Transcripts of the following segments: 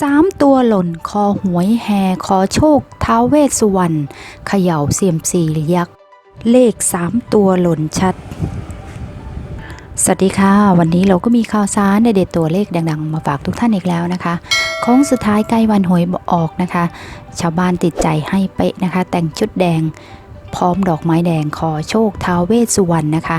สามตัวหล่นคอหวยแห่ขอโชคท้าวเวสสุวรรณเขย่าเสียมซียักษ์เลขสามตัวหล่นชัด สวัสดีค่ะ วันนี้เราก็มีข่าวสารในเด็ดตัวเลขดังๆ มาฝากทุกท่านอีกแล้วนะคะโค้งสุดท้ายใกล้วันหวยออกนะคะ ชาวบ้านติดใจให้เป๊ะนะคะ แต่งชุดแดง พร้อมดอกไม้แดงขอโชคท้าวเวสสุวรรณนะคะ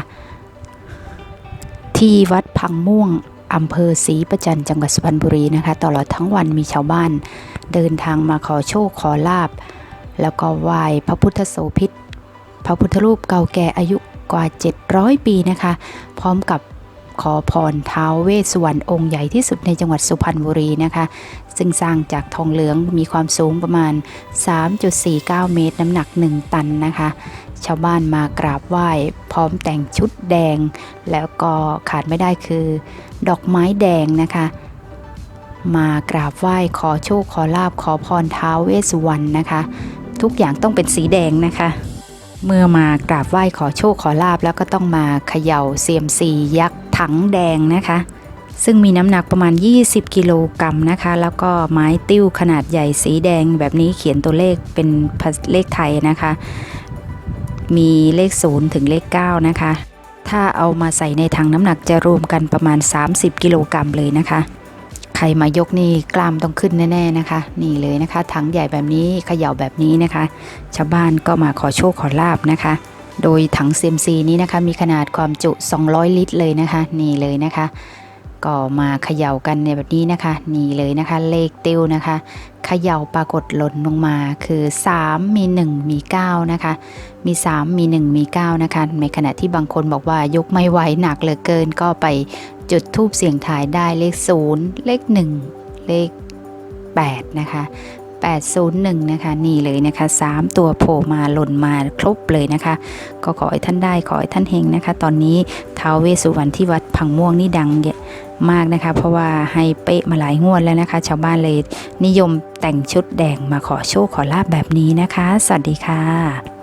ที่วัดพังม่วง อำเภอศรีประจันจังหวัดสุพรรณบุรีนะคะ ตลอดทั้งวันมีชาวบ้าน เดินทางมาขอโชคขอลาบ แล้วก็ไหว้พระพุทธโสพิษพระพุทธรูปเก่าแก่อายุกว่า 700 ปีนะคะ พร้อมกับ ขอพรท้าวเวสสุวรรณองค์ใหญ่ที่สุดในจังหวัดสุพรรณบุรีนะคะ ซึ่งสร้างจากทองเหลืองมีความสูงประมาณ 3.49 เมตรน้ำหนัก 1 ตันนะคะ ชาวบ้านมากราบไหว้ พร้อมแต่งชุดแดง แล้วก็ขาดไม่ได้คือ ดอกไม้แดงนะคะมากราบไหว้ขอโชคขอลาบขอพรท้าวเวสสุวรรณนะคะ ทุกอย่างต้องเป็นสีแดงนะคะ เมื่อมากราบไหว้ขอโชคขอลาบแล้วก็ต้องมาเขย่าเซียมซียักษ์ ถังแดงนะคะ ซึ่งมีน้ำหนักประมาณ 20 กิโลกรัมนะคะ แล้วก็ไม้ติ้วขนาดใหญ่สีแดงแบบนี้เขียนตัวเลขเป็นเลขไทยนะคะ มีเลข 0 ถึงเลข 9 นะคะ ถ้าเอามาใส่ในถังน้ำหนักจะรวมกันประมาณ 30 กิโลกรัมเลยนะคะใครมายกนี่กล้ามต้องขึ้นแน่ๆนะคะ นี่เลยนะคะถังใหญ่แบบนี้เขย่าแบบนี้นะคะ ชาวบ้านก็มาขอโชคขอลาบนะคะ โดยถังเซยมซีนี้นะคะมีขนาดความจุ 200 ลิตรเลยนะคะ นี่เลยนะคะ ก็มาเขย่ากันในแบบนี้นะคะ นี่เลยนะคะ เลขติ้วนะคะเขย่าปรากฏหล่นลงมาคือ 3 มี 1 มี 9 นะคะ มี 3 มี 1 มี 9 นะคะ ในขณะที่บางคนบอกว่ายกไม่ไหวหนักเหลือเกินก็ไปจุดทูบเสียงทายได้เลข 0 เลข 1 เลข 8 นะคะ 801 นะคะ นี่เลยนะคะ 3 ตัวโผล่มาหล่นมาครบเลยนะคะ ก็ขอให้ท่านได้ขอให้ท่านเฮงนะคะ ตอนนี้ท้าวเวสุวรรณที่วัดพังม่วงนี่ดังมากนะคะ เพราะว่าให้เป๊ะมาหลายงวดแล้วนะคะ ชาวบ้านเลยนิยมแต่งชุดแดงมาขอโชคขอลาบแบบนี้นะคะ สวัสดีค่ะ